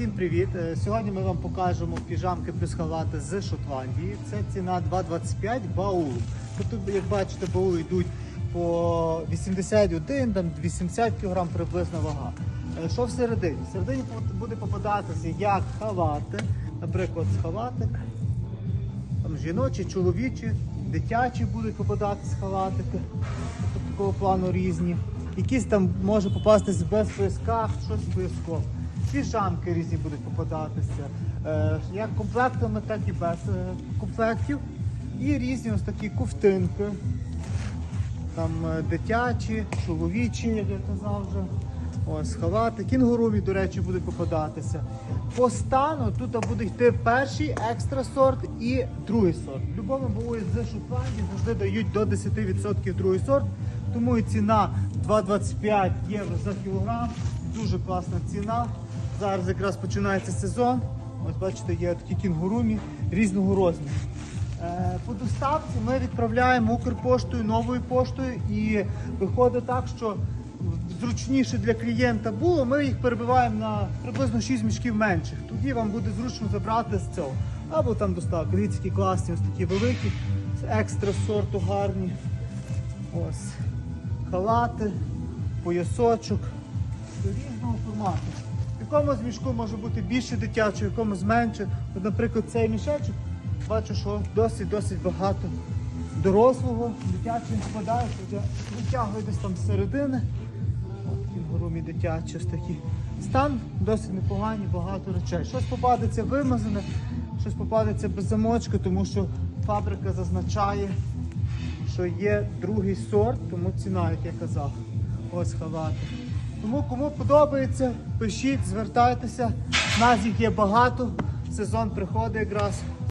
Всім привіт! Е, Сьогодні ми вам покажемо піжамки плюс халати з Шотландії. Це ціна 2,25 баул. Тобто, як бачите, баули йдуть по 81, там 80 кг приблизна вага. Е, Що всередині? Всередині буде попадатися як халати, наприклад, халатик, там жіночі, чоловічі, дитячі будуть попадатися халатики. Тобто такого плану різні. Якісь там може попастись без поясках, щось обов'язково. Піжамки різні будуть попадатися. Е, як комплектами, так і без е, комплектів. І різні ось такі ковтинки. Там е, дитячі, чоловічі, як я казав вже. Ось халати, кінгурумі, до речі, будуть попадатися. По стану тут буде йти перший екстра сорт і другий сорт. В будь-якому бою з Шотландії завжди дають до 10% другий сорт. Тому і ціна 2,25 євро за кілограм. Дуже класна ціна. Зараз якраз починається сезон. Ось бачите, є такі кінгурумі різного розміру. Е, По доставці ми відправляємо Укрпоштою, новою поштою і виходить так, що зручніше для клієнта було, ми їх перебиваємо на приблизно 6 мішків менших. Тоді вам буде зручно забрати з цього. Або там доставка. Дивіться, які класні, ось такі великі, з екстра сорту гарні. Ось. Халати, поясочок. Різного формату. Якомусь мішку може бути більше дитячого, якомусь менше. От, наприклад, цей мішечок, бачу, що досить-досить багато дорослого, дитячого складає, витягує десь там з середини. Кінгурумі дитячі ось такі. Стан досить непоганий, багато речей. Щось попадеться вимазане, щось попадеться без замочки, тому що фабрика зазначає, що є другий сорт, тому ціна, як я казав. Ось халати. Тому кому подобається, пишіть, звертайтеся. Нас їх є багато. Сезон приходить якраз.